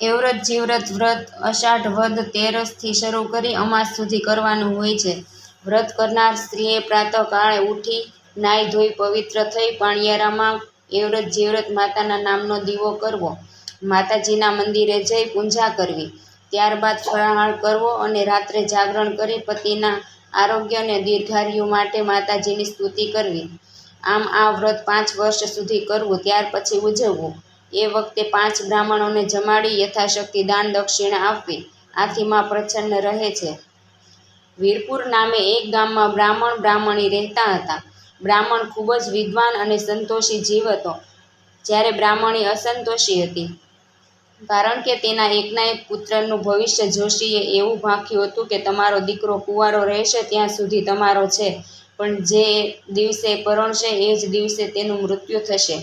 એ વ્રત જીવ્રત વ્રત, અષાઢ વદ, તેરસથી શરૂ કરી અમાસ સુધી કરવાનું હોય છે. વ્રત કરનાર સ્ત્રીએ પ્રાતઃકાળે ઉઠી નાહી ધોઈ પવિત્ર થઈ પાણિયારામાં એવ્રત જીવ્રત માતાના નામનો દીવો કરવો, માતાજીના મંદિરે જઈ પૂજા કરવી. ત્યારબાદ ફરાહાર કરવો અને રાત્રે જાગરણ કરી પતિના આરોગ્ય અને દીર્ઘાયુ માટે માતાજીની સ્તુતિ કરવી. આમ આ વ્રત પાંચ વર્ષ સુધી કરવું, ત્યાર પછી ઉજવવું. એ વખતે પાંચ બ્રાહ્મણોને જમાડી યથાશક્તિ દાન દક્ષિણા આપવી. આથી માં પ્રચન્ન રહે છે. વીરપુર નામે એક ગામમાં બ્રાહ્મણ બ્રાહ્મણી રહેતા હતા. બ્રાહ્મણ ખૂબ જ વિદ્વાન અને સંતોષી જીવ હતો. જ્યારે બ્રાહ્મણી અસંતોષી હતી. કારણ કે તેના એકના એક પુત્રનું ભવિષ્ય જોશીએ એવું ભાંખ્યું હતું કે તમારો દીકરો કુંવારો રહેશે ત્યાં સુધી તમારો છે. પણ જે દિવસે પરણશે એ જ દિવસે તેનું મૃત્યુ થશે.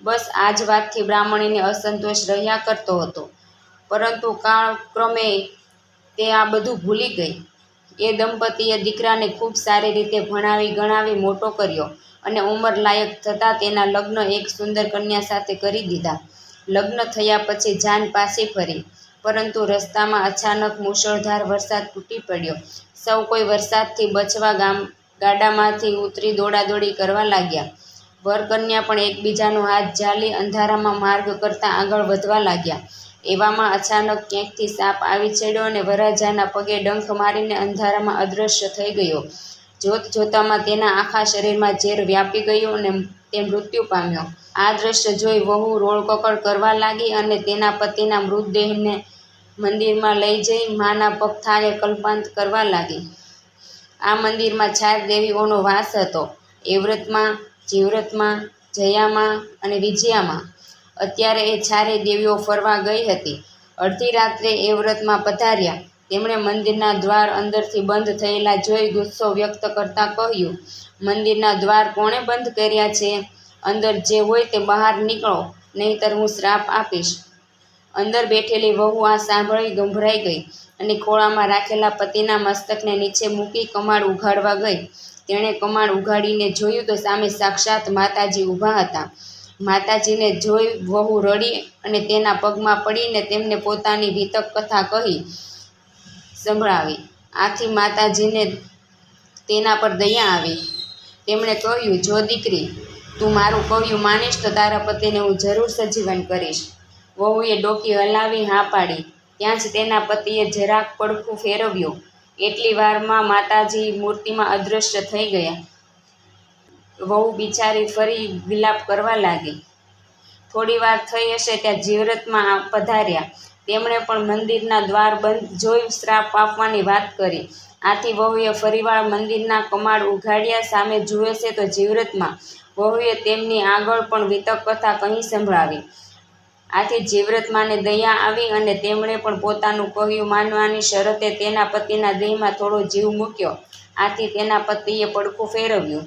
બસ આ જ વાતથી બ્રાહ્મણીને અસંતોષ રહ્યા કરતો હતો. પરંતુ કાળક્રમે તે આ બધું ભૂલી ગઈ. એ દંપતીએ દીકરાને ખૂબ સારી રીતે ભણાવી ગણાવી મોટો કર્યો અને ઉંમર લાયક થતાં તેના લગ્ન એક સુંદર કન્યા સાથે કરી દીધા. લગ્ન થયા પછી જાન પાછી ફરી. પરંતુ રસ્તામાં અચાનક મુશળધાર વરસાદ તૂટી પડ્યો. સૌ કોઈ વરસાદથી બચવા ગામ ગાડામાંથી ઉતરી દોડાદોડી કરવા લાગ્યા. વર કન્યા પણ એકબીજાનો હાથ ઝાલી અંધારામાં માર્ગ કરતાં આગળ વધવા લાગ્યા. એવામાં અચાનક ક્યાંકથી સાપ આવી ચડ્યો અને વરરાજાના પગે ડંખ મારીને અંધારામાં અદૃશ્ય થઈ ગયો. જોત જોતામાં તેના આખા શરીરમાં ઝેર વ્યાપી ગયું અને તે મૃત્યુ પામ્યો. આ દ્રશ્ય જોઈ વહુ રોળકકડ કરવા લાગી અને તેના પતિના મૃતદેહને મંદિરમાં લઈ જઈ માના પગથારે કલ્પાંત કરવા લાગી. આ મંદિરમાં ચાર દેવીઓનો વાસ હતો. એ વ્રતમાં જીવ્રતમાં જયામાં અને વિજયામાં. અત્યારે એ ચારેય દેવીઓ ફરવા ગઈ હતી. અડધી રાત્રે એ વ્રતમાં પધાર્યા. તેમણે મંદિરના દ્વાર અંદરથી બંધ થયેલા જોઈ ગુસ્સો વ્યક્ત કરતાં કહ્યું, મંદિરના દ્વાર કોણે બંધ કર્યા છે? અંદર જે હોય તે બહાર નીકળો, નહીંતર હું શ્રાપ આપીશ. અંદર બેઠેલી વહુ આ સાંભળી ગંભરાઈ ગઈ. અને ખોળામાં રાખેલા પતિના મસ્તકને નીચે મૂકી કમાડ ઉઘાડવા ગઈ. તેણે કમાડ ઉઘાડીને જોયું તો સામે સાક્ષાત માતાજી ઊભા હતા. માતાજીને જોઈ વહુ રડી અને તેના પગમાં પડીને તેમને પોતાની વિતક કથા કહી સંભળાવી. આથી માતાજીને તેના પર દયા આવી. તેમણે કહ્યું, જો દીકરી, તું મારું કહ્યું માનીશ તો તારા પતિને હું જરૂર સજીવન કરીશ. વહુએ ડોકી હલાવી હા પાડી. ત્યાં જ તેના પતિએ જરાક પડખું ફેરવ્યું. એટલી વારમાં માતાજી મૂર્તિમાં અદૃશ્ય થઈ ગયા. વહુ બિચારી ફરી વિલાપ કરવા લાગી. થોડી વાર થઈ હશે ત્યાં જીવરતમાં પધાર્યા. તેમણે પણ મંદિરના દ્વાર બંધ જોઈ શ્રાપ આપવાની વાત કરી. આથી વહુએ ફરીવાર મંદિરના કમાડ ઉઘાડ્યા, સામે જુએ છે તો જીવરતમાં વહુએ તેમની આગળ પણ વિતક કથા કહી સંભળાવી. આથી જીવ્રતમાને દયા આવી અને તેમણે પણ પોતાનું કહ્યું માનવાની શરતે તેના પતિના દેહમાં થોડો જીવ મૂક્યો. આથી તેના પતિએ પડખું ફેરવ્યું.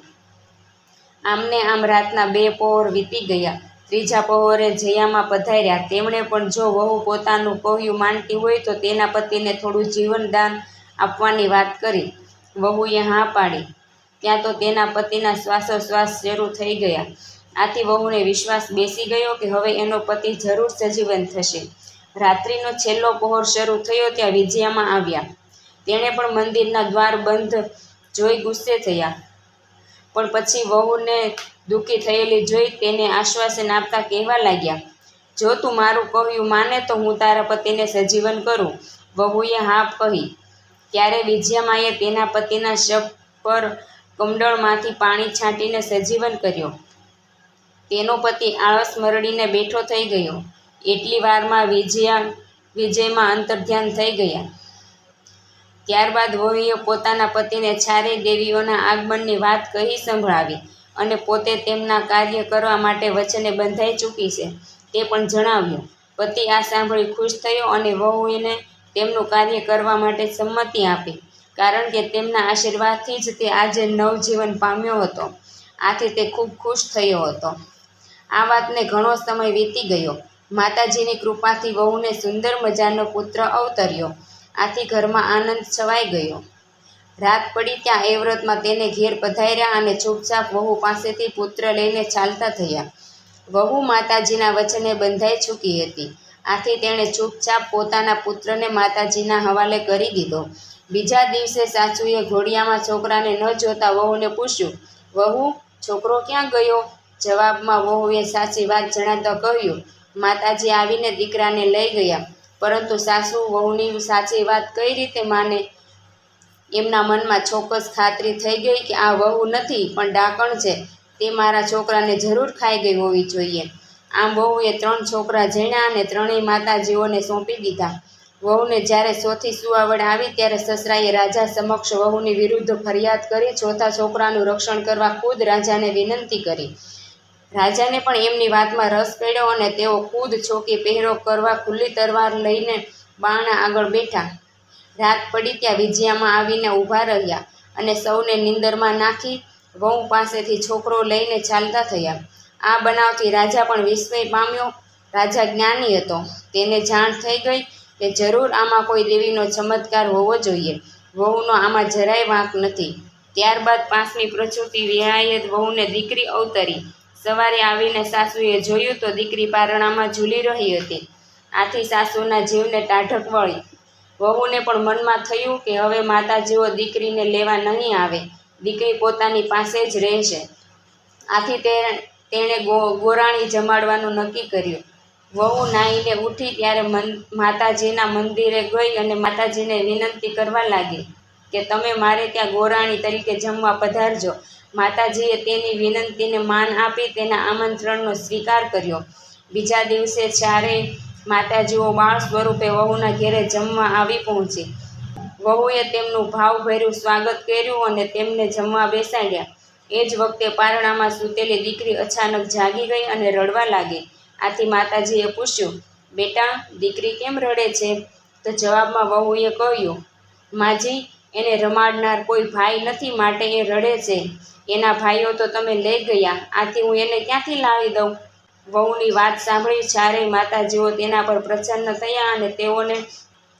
આમને આમ રાતના બે પહોર વીતી ગયા. ત્રીજા પહોરે જયામાં પધાર્યા. તેમણે પણ જો વહુ પોતાનું કહ્યું માનતી હોય તો તેના પતિને થોડું જીવનદાન આપવાની વાત કરી. વહુએ હા પાડી. ત્યાં તો તેના પતિના શ્વાસોશ્વાસ શરૂ થઈ ગયા. આથી વહુને વિશ્વાસ બેસી ગયો કે હવે એનો પતિ જરૂર સજીવન થશે. રાત્રિનો છેલ્લો પહોર શરૂ થયો ત્યાં વિજયામાં આવ્યા. તેણે પણ મંદિરના દ્વાર બંધ જોઈ ગુસ્સે થયા. પણ પછી વહુને દુઃખી થયેલી જોઈ તેને આશ્વાસન આપતા કહેવા લાગ્યા, જો તું મારું કહ્યું માને તો હું તારા પતિને સજીવન કરું, વહુએ હા કહી. ત્યારે વિજયામાએ તેના પતિના શબ પર કમંડળમાંથી પાણી છાંટીને સજીવન કર્યો. તેનો પતિ આળસ મરડીને બેઠો થઈ ગયો. એટલી વારમાં વિજયા, વિજયમાં અંતર્ધ્યાન થઈ ગયા. ત્યારબાદ વહુએ પોતાના પતિને ચારેય દેવીઓના આગમનની વાત કહી સંભળાવી અને પોતે તેમના કાર્ય કરવા માટે વચને બંધાઈ ચૂકી છે. તે પણ જણાવ્યું. પતિ આ સાંભળી ખુશ થયો અને વહુએને તેમનું કાર્ય કરવા માટે સંમતિ આપી, કારણ કે તેમના આશીર્વાદથી જ તે આજે નવજીવન પામ્યો હતો. આથી તે ખૂબ ખુશ થયો હતો. આ વાતને ઘણો સમય વીતી ગયો. માતાજીની કૃપાથી વહુને સુંદર મજાનો પુત્ર અવતર્યો. આથી ઘરમાં આનંદ છવાઈ ગયો. રાત પડી ત્યાં એ વ્રતમાં તેને ઘેર પધાર્યા અને ચૂપચાપ વહુ પાસેથી પુત્ર લઈને ચાલતા થયા. વહુ માતાજીના વચને બંધાઈ ચૂકી હતી. આથી તેણે ચૂપચાપ પોતાના પુત્રને માતાજીના હવાલે કરી દીધો. બીજા દિવસે સાસુએ ઘોડિયામાં છોકરાને ન જોતા વહુને પૂછ્યું, વહુ, છોકરો ક્યાં ગયો? જવાબમાં વહુએ સાચી વાત જણાતો કહ્યું, માતાજી આવીને દીકરાને લઈ ગયા. પરંતુ સાસુ વહુની સાચી વાત કઈ રીતે માને? એમના મનમાં ચોક્કસ ખાતરી થઈ ગઈ કે આ વહુ નથી, પણ ડાકણ છે. તે મારા છોકરાને જરૂર ખાઈ ગઈ હોવી જોઈએ. આમ વહુએ ત્રણ છોકરા જણ્યા અને ત્રણેય માતાજીઓને સોંપી દીધા. વહુને જ્યારે ચોથી સુવાવડ આવી, ત્યારે સસરાએ રાજા સમક્ષ વહુની વિરુદ્ધ ફરિયાદ કરી ચોથા છોકરાનું રક્ષણ કરવા ખુદ રાજાને વિનંતી કરી. રાજાને પણ એમની વાતમાં રસ પડ્યો અને તેઓ ખુદ ચોકી પહેરો કરવા ખુલ્લી તરવાર લઈને બાણા આગળ બેઠા. રાત પડી ત્યાં વિજયામાં આવીને ઊભા રહ્યા અને સૌને નિંદરમાં નાખી વહુ પાસેથી છોકરો લઈને ચાલતા થયા. આ બનાવથી રાજા પણ વિસ્મય પામ્યો. રાજા જ્ઞાની હતો. તેને જાણ થઈ ગઈ કે જરૂર આમાં કોઈ દેવીનો ચમત્કાર હોવો જોઈએ. વહુનો આમાં જરાય વાંક નથી. ત્યારબાદ પાંચમી પ્રચુતિ વેળાએ વહુને દીકરી અવતરી. સવારે આવીને સાસુએ જોયું તો દીકરી પારણામાં ઝૂલી રહી હતી. આથી સાસુના જીવને ટાઢક વળી. વહુને પણ મનમાં થયું કે હવે માતાજીઓ દીકરીને લેવા નહીં આવે. દીકરી પોતાની પાસે જ રહેશે. આથી તે તેણે ગોરાણી જમાડવાનું નક્કી કર્યું. વહુ નાહીને ઉઠી ત્યારે મન માતાજીના મંદિરે ગઈ અને માતાજીને વિનંતી કરવા લાગી કે તમે મારે ત્યાં ગોરાણી તરીકે જમવા પધારજો. માતાજીએ તેની વિનંતીને માન આપી તેના આમંત્રણનો સ્વીકાર કર્યો. બીજા દિવસે જ્યારે માતાજીઓ બાળ સ્વરૂપે વહુના ઘેરે જમવા આવી પહોંચી, વહુએ તેમનું ભાવભર્યું સ્વાગત કર્યું અને તેમને જમવા બેસાડ્યા. એ જ વખતે પારણામાં સૂતેલી દીકરી અચાનક જાગી ગઈ અને રડવા લાગી. આથી માતાજીએ પૂછ્યું, બેટા, દીકરી કેમ રડે છે? તો જવાબમાં વહુએ કહ્યું, માજી એને રમાડનાર કોઈ ભાઈ નથી માટે એ રડે છે. એના ભાઈઓ તો તમે લઈ ગયા. આથી હું એને ક્યાંથી લાવી દઉં? વહુની વાત સાંભળી ચારેય માતાજીઓ તેના પર પ્રસન્ન થયા અને તેઓને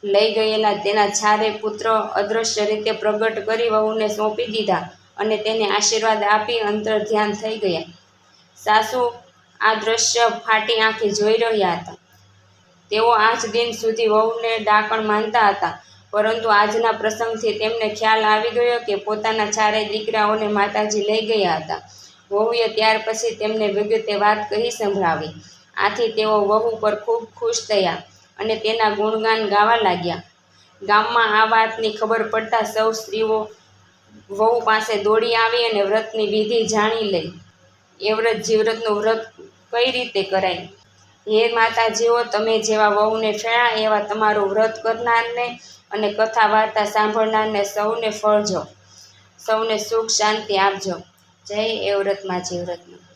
લઈ ગયેલા તેના ચારે પુત્ર અદૃશ્ય રીતે પ્રગટ કરી વહુને સોંપી દીધા અને તેને આશીર્વાદ આપી અંતર ધ્યાન થઈ ગયા. સાસુ આ દ્રશ્ય ફાટી આંખે જોઈ રહ્યા હતા. તેઓ આજ દિન સુધી વહુને ડાકણ માનતા હતા. પરંતુ આજના પ્રસંગથી તેમને ખ્યાલ આવી ગયો કે પોતાના ચારે દીકરાઓને માતાજી લઈ ગયા હતા. વહુએ ત્યાર પછી તેમને વિગતે વાત કહી સંભળાવી. આથી તેઓ વહુ પર ખૂબ ખુશ થયા અને તેના ગુણગાન ગાવા લાગ્યા. ગામમાં આ વાતની ખબર પડતા સૌ સ્ત્રીઓ વહુ પાસે દોડી આવી અને વ્રતની વિધિ જાણી લઈ એ વ્રત જીવ્રતનું વ્રત કઈ રીતે કરાય? હે માતાજીઓ, તમે જેવા વહુને ફેણા એવા તમારું વ્રત કરનારને અને કથા વાર્તા સાંભળનારને સૌને ફળજો. સૌને સુખ શાંતિ આપજો. જય એ વ્રતમાં જીવ્રતમાં